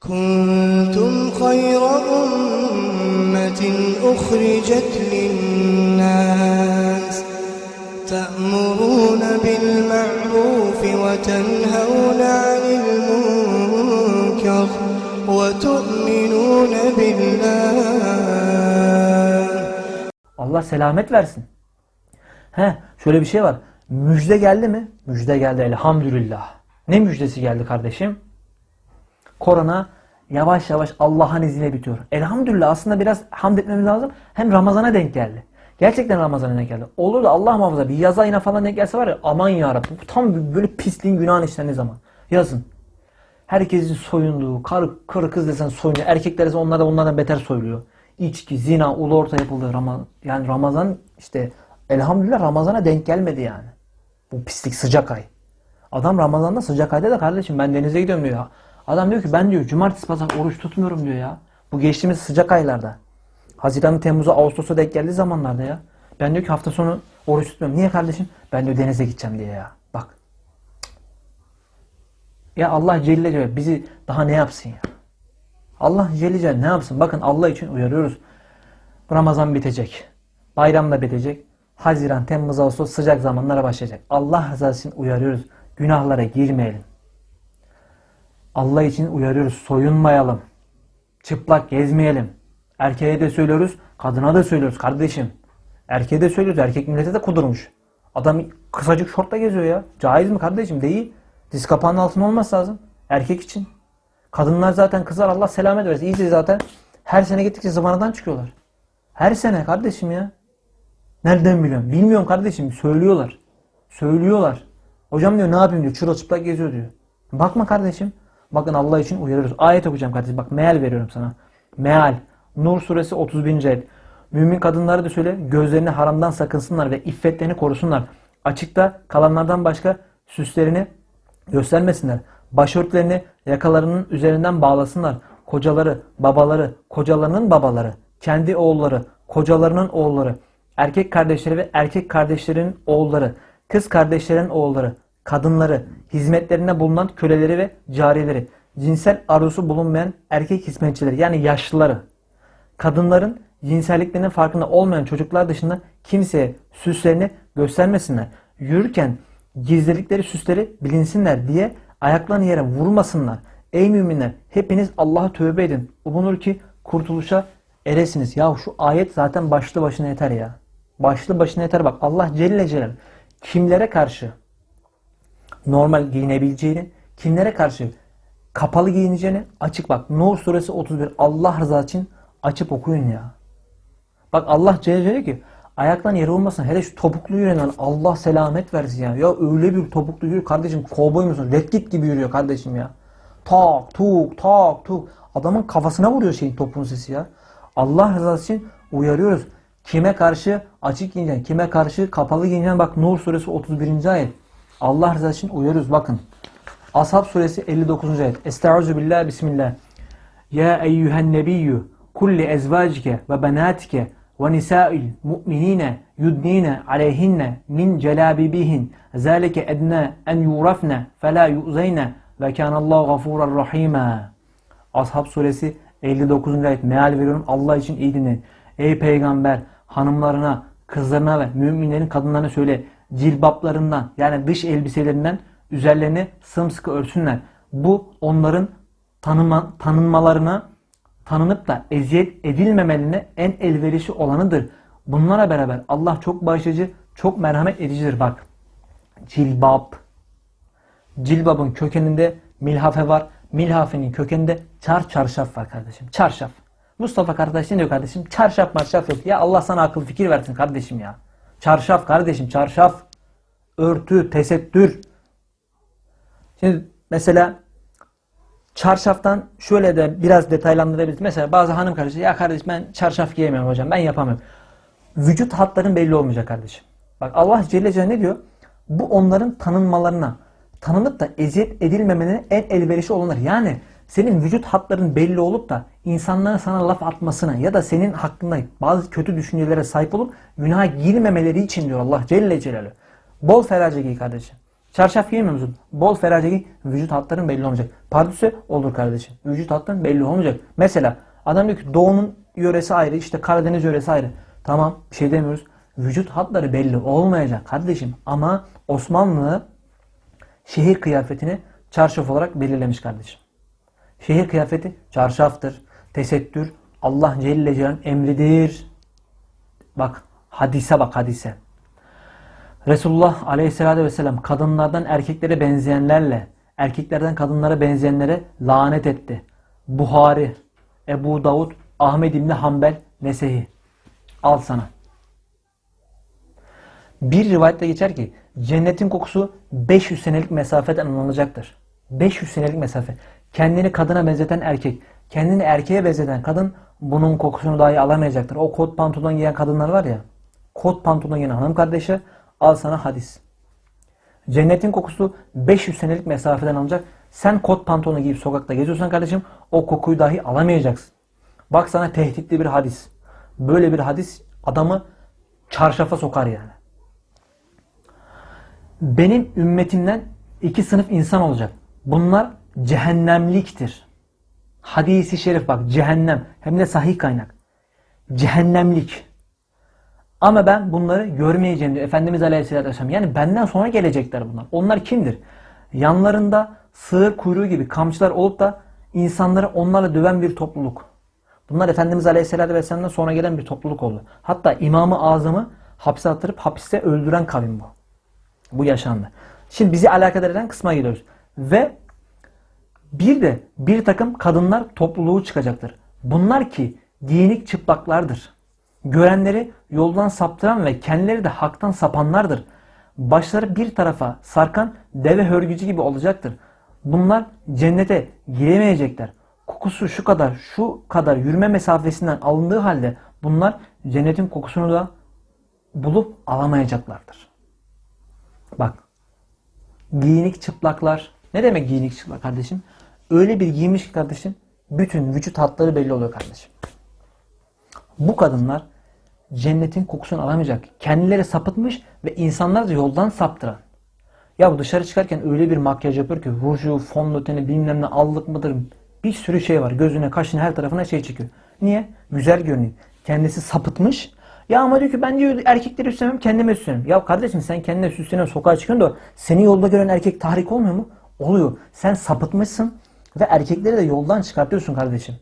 كنتم خير أمة أخرجت للناس تأمرون بالمعروف وتنهون عن المنكر وتؤمنون بالله Allah selamet versin. He, şöyle bir şey var. Müjde geldi mi? Müjde geldi elhamdülillah. Ne müjdesi geldi kardeşim? Korona yavaş yavaş Allah'ın izniyle bitiyor. Elhamdülillah aslında biraz hamd etmemiz lazım. Hem Ramazan'a denk geldi. Gerçekten Ramazan'a denk geldi. Olur da Allah muhafaza bir yaz ayına falan denk gelse var ya aman yarabbim. Bu tam böyle pisliğin günahın işlendiği zaman. Yazın. Herkesin soyunduğu, karı, karı kız desen soyunuyor. Erkekler ise onlar da onlardan beter soyuluyor. İçki, zina, ulu orta yapıldı. Ramazan, yani Ramazan işte elhamdülillah Ramazan'a denk gelmedi yani. Bu pislik sıcak ay. Adam Ramazan'da sıcak ayda da kardeşim ben denize gidiyorum diyor. Adam diyor ki ben diyor cumartesi pazar oruç tutmuyorum diyor ya. Bu geçtiğimiz sıcak aylarda. Haziran, Temmuz'a, Ağustos'a denk geldiği zamanlarda ya. Ben diyor ki hafta sonu oruç tutmuyorum. Niye kardeşim? Ben diyor denize gideceğim diye ya. Bak. Ya Allah Celle Celle bizi daha ne yapsın ya? Allah Celle Celle ne yapsın? Bakın Allah için uyarıyoruz. Ramazan bitecek. Bayram da bitecek. Haziran, Temmuz, Ağustos sıcak zamanlara başlayacak. Allah rızası için uyarıyoruz. Günahlara girmeyelim. Allah için uyarıyoruz. Soyunmayalım. Çıplak gezmeyelim. Erkeğe de söylüyoruz. Kadına da söylüyoruz kardeşim. Erkeğe de söylüyoruz. Erkek millete de kudurmuş. Adam kısacık şortla geziyor ya. Caiz mi kardeşim? Değil. Diz kapağının altında olması lazım. Erkek için. Kadınlar zaten kızlar Allah selamet versin. İyice zaten her sene gittikçe zıvanadan çıkıyorlar. Her sene kardeşim ya. Nereden biliyorum? Bilmiyorum kardeşim. Söylüyorlar. Söylüyorlar. Hocam diyor ne yapayım diyor. Çırılçıplak geziyor diyor. Bakma kardeşim. Bakın Allah için uyarıyoruz. Ayet okuyacağım kardeşim. Bak meal veriyorum sana. Meal. Nur suresi 31. ayet. Mümin kadınlara da söyle gözlerini haramdan sakınsınlar ve iffetlerini korusunlar. Açıkta kalanlardan başka süslerini göstermesinler. Başörtlerini yakalarının üzerinden bağlasınlar. Kocaları, babaları, kocalarının babaları, kendi oğulları, kocalarının oğulları, erkek kardeşleri ve erkek kardeşlerinin oğulları, kız kardeşlerin oğulları, kadınları, hizmetlerinde bulunan köleleri ve cariyeleri, cinsel arzusu bulunmayan erkek hizmetçileri yani yaşlıları, kadınların cinselliklerinin farkında olmayan çocuklar dışında kimseye süslerini göstermesinler. Yürürken gizledikleri süsleri bilinsinler diye ayaklarını yere vurmasınlar. Ey müminler hepiniz Allah'a tövbe edin. Umulur ki kurtuluşa eresiniz. Ya şu ayet zaten başlı başına yeter ya. Başlı başına yeter bak. Allah Celle Celal kimlere karşı normal giyinebileceğini, kimlere karşı kapalı giyineceğini açık bak. Nur suresi 31 Allah rızası için açıp okuyun ya. Bak Allah Celle diyor ki ayaktan yere olmasın. Hele şu topuklu yürüyen Allah selamet versin ya. Ya öyle bir topuklu yürü kardeşim. Kovboy musun? Red Kit gibi yürüyor kardeşim ya. Tak tuk tak tuk. Adamın kafasına vuruyor şeyin topun sesi ya. Allah rızası için uyarıyoruz. Kime karşı açık giyineceksin, kime karşı kapalı giyineceksin. Bak Nur suresi 31. ayet. Allah rızası için uyarıyoruz bakın. Ashab suresi 59. ayet. Estaizu billah bismillah. Ya eyyühen nebiyyü kulli ezvacike ve benatike ve nisa'il mu'minine yudnine aleyhinne min celabibihin zâlike ednâ en yurafne felâ yu'zeyne ve kânallâhu gafûran rahîmâ. Ashab suresi 59. ayet meal veriyorum. Allah için iyi dinleyin. Ey peygamber hanımlarına, kızlarına ve müminlerin kadınlarına söyle cilbaplarından yani dış elbiselerinden üzerlerini sımsıkı örsünler. Bu onların tanıma, tanınmalarına tanınıp da eziyet edilmemeline en elverişli olanıdır. Bunlara beraber Allah çok bağışlayıcı, çok merhamet edicidir. Bak cilbap, Cilbabın kökeninde milhafe var. Milhafenin kökeninde çar çarşaf var kardeşim. Çarşaf. Mustafa kardeş ne diyor kardeşim? Çarşaf marşaf yok. Ya Allah sana akıl fikir versin kardeşim ya. Çarşaf kardeşim çarşaf. Örtü, tesettür. Şimdi mesela çarşaftan şöyle de biraz detaylandırabiliriz. Mesela bazı hanım kardeşi ya kardeş ben çarşaf giyemiyorum hocam ben yapamıyorum. Vücut hatların belli olmayacak kardeşim. Bak Allah Celle Celle ne diyor? Bu onların tanınmalarına, tanınıp da eziyet edilmemelerine en elverişli olanlar. Yani senin vücut hatların belli olup da insanların sana laf atmasına ya da senin hakkında bazı kötü düşüncelere sahip olup günaha girmemeleri için diyor Allah Celle Celaluhu. Bol ferace giy kardeşim. Çarşaf giymiyor musun? Bol ferace giy. Vücut hatların belli olmayacak. Pardüse olur kardeşim. Vücut hatların belli olmayacak. Mesela adam diyor ki doğunun yöresi ayrı. işte Karadeniz yöresi ayrı. Tamam bir şey demiyoruz. Vücut hatları belli olmayacak kardeşim. Ama Osmanlı şehir kıyafetini çarşaf olarak belirlemiş kardeşim. Şehir kıyafeti çarşaftır, tesettür, Allah Celle Celal'in emridir. Bak hadise bak hadise. Resulullah Aleyhisselatü Vesselam kadınlardan erkeklere benzeyenlerle erkeklerden kadınlara benzeyenlere lanet etti. Buhari, Ebu Davud, Ahmed İbni Hanbel, Nesehi. Al sana. Bir rivayette geçer ki cennetin kokusu 500 senelik mesafeden alınacaktır. 500 senelik mesafe. Kendini kadına benzeten erkek, kendini erkeğe benzeten kadın bunun kokusunu dahi alamayacaktır. O kot pantolon giyen kadınlar var ya, kot pantolon giyen hanım kardeşi al sana hadis. Cennetin kokusu 500 senelik mesafeden alınacak. Sen kot pantolonu giyip sokakta geziyorsan kardeşim o kokuyu dahi alamayacaksın. Bak sana tehditli bir hadis. Böyle bir hadis adamı çarşafa sokar yani. Benim ümmetimden iki sınıf insan olacak. Bunlar cehennemliktir. Hadisi şerif bak cehennem hem de sahih kaynak. Cehennemlik. Ama ben bunları görmeyeceğim diyor Efendimiz Aleyhisselatü Vesselam. Yani benden sonra gelecekler bunlar. Onlar kimdir? Yanlarında sığır kuyruğu gibi kamçılar olup da insanları onlarla döven bir topluluk. Bunlar Efendimiz Aleyhisselatü Vesselam'dan sonra gelen bir topluluk oldu. Hatta İmam-ı Azam'ı hapse attırıp hapiste öldüren kavim bu. Bu yaşandı. Şimdi bizi alakadar eden kısma geliyoruz. Ve bir de bir takım kadınlar topluluğu çıkacaktır. Bunlar ki giyinik çıplaklardır. Görenleri yoldan saptıran ve kendileri de haktan sapanlardır. Başları bir tarafa sarkan deve hörgücü gibi olacaktır. Bunlar cennete giremeyecekler. Kokusu şu kadar, şu kadar yürüme mesafesinden alındığı halde bunlar cennetin kokusunu da bulup alamayacaklardır. Bak. Giyinik çıplaklar. Ne demek giyinik çıplak kardeşim? Öyle bir giymiş ki kardeşim bütün vücut hatları belli oluyor kardeşim. Bu kadınlar cennetin kokusunu alamayacak. Kendileri sapıtmış ve insanlar da yoldan saptıran. Ya bu dışarı çıkarken öyle bir makyaj yapıyor ki ruju, fondöteni bilmem ne allık mıdır bir sürü şey var. Gözüne, kaşına, her tarafına şey çekiyor. Niye? Güzel görünüyor. Kendisi sapıtmış. Ya ama diyor ki ben diyor erkekleri süslemem kendime süslerim. Ya kardeşim sen kendine süsleniyorsun sokağa çıkıyorsun da seni yolda gören erkek tahrik olmuyor mu? Oluyor. Sen sapıtmışsın ve erkekleri de yoldan çıkartıyorsun kardeşim.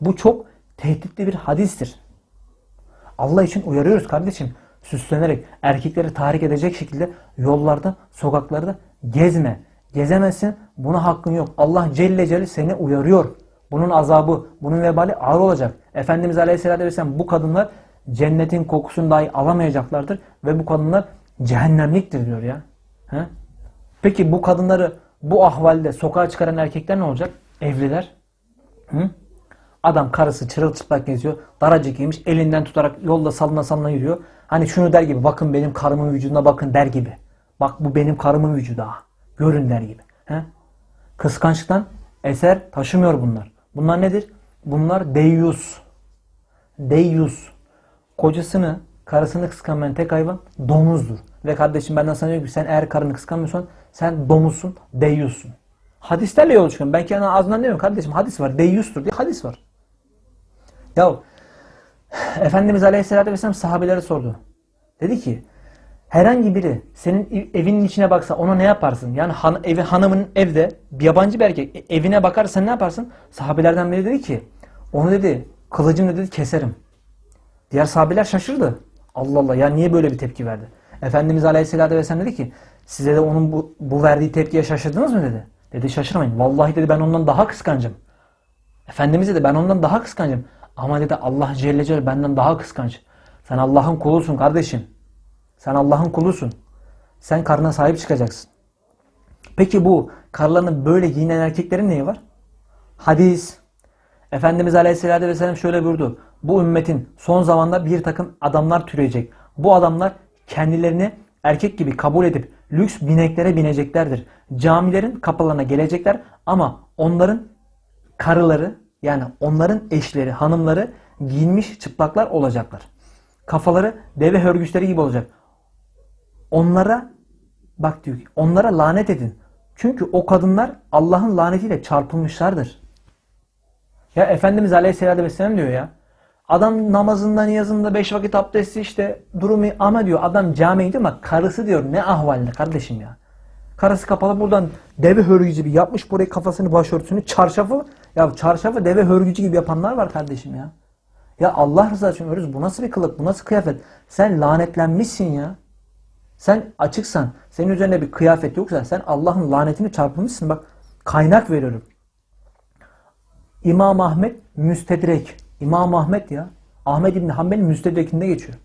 Bu çok tehditli bir hadistir. Allah için uyarıyoruz kardeşim. Süslenerek erkekleri tahrik edecek şekilde yollarda, sokaklarda gezme. Gezemezsin. Buna hakkın yok. Allah Celle Celle seni uyarıyor. Bunun azabı, bunun vebali ağır olacak. Efendimiz Aleyhisselatü Vesselam bu kadınlar cennetin kokusunu dahi alamayacaklardır ve bu kadınlar cehennemliktir diyor ya. He? Peki bu kadınları bu ahvalde sokağa çıkaran erkekler ne olacak? Evliler. Hı? Adam karısı çırılçıplak geziyor. Daracık giymiş. Elinden tutarak yolda salına salına yürüyor. Hani şunu der gibi bakın benim karımın vücuduna bakın der gibi. Bak bu benim karımın vücudu ha. Görün der gibi. He? Kıskançlıktan eser taşımıyor bunlar. Bunlar nedir? Bunlar deyyus. Deyyus. Kocasını, karısını kıskanmayan tek hayvan domuzdur. Ve kardeşim benden sana diyorum ki sen eğer karını kıskanmıyorsan sen domuzsun, deyyussun. Hadislerle yola çıkıyorum. Ben kendi ağzımdan demiyorum kardeşim hadis var. Deyyustur diye hadis var. Ya Efendimiz Aleyhisselatü Vesselam sahabelere sordu. Dedi ki herhangi biri senin evinin içine baksa ona ne yaparsın? Yani han, evi hanımın evde bir yabancı bir erkek e, evine bakarsa ne yaparsın? Sahabelerden biri dedi ki onu dedi kılıcımla dedi keserim. Diğer sahabeler şaşırdı. Allah Allah ya niye böyle bir tepki verdi? Efendimiz Aleyhisselatü Vesselam dedi ki size de onun bu, bu verdiği tepkiye şaşırdınız mı dedi. Dedi şaşırmayın. Vallahi dedi ben ondan daha kıskancım. Efendimiz dedi ben ondan daha kıskancım. Ama dedi Allah Celle Celle benden daha kıskanç. Sen Allah'ın kulusun kardeşim. Sen Allah'ın kulusun. Sen karına sahip çıkacaksın. Peki bu karlarının böyle giyinen erkeklerin neyi var? Hadis. Efendimiz Aleyhisselatü Vesselam şöyle buyurdu. Bu ümmetin son zamanda bir takım adamlar türeyecek. Bu adamlar kendilerini erkek gibi kabul edip lüks bineklere bineceklerdir. Camilerin kapılarına gelecekler ama onların karıları yani onların eşleri, hanımları giyinmiş çıplaklar olacaklar. Kafaları deve hörgüçleri gibi olacak. Onlara bak diyor ki onlara lanet edin. Çünkü o kadınlar Allah'ın lanetiyle çarpılmışlardır. Ya Efendimiz Aleyhisselatü Vesselam diyor ya. Adam namazında, niyazında, beş vakit abdesti işte durumu ama diyor adam camiye gidiyor ama karısı diyor ne ahvalinde kardeşim ya. Karısı kapalı buradan deve hörgücü gibi yapmış burayı kafasını başörtüsünü çarşafı ya çarşafı deve hörgücü gibi yapanlar var kardeşim ya. Ya Allah rızası için öyle bu nasıl bir kılık bu nasıl kıyafet sen lanetlenmişsin ya. Sen açıksan senin üzerinde bir kıyafet yoksa sen Allah'ın lanetini çarpılmışsın bak kaynak veriyorum. İmam Ahmet Müstedrek. İmam Ahmet ya. Ahmet İbni Hanbel'in Müstedrek'inde geçiyor.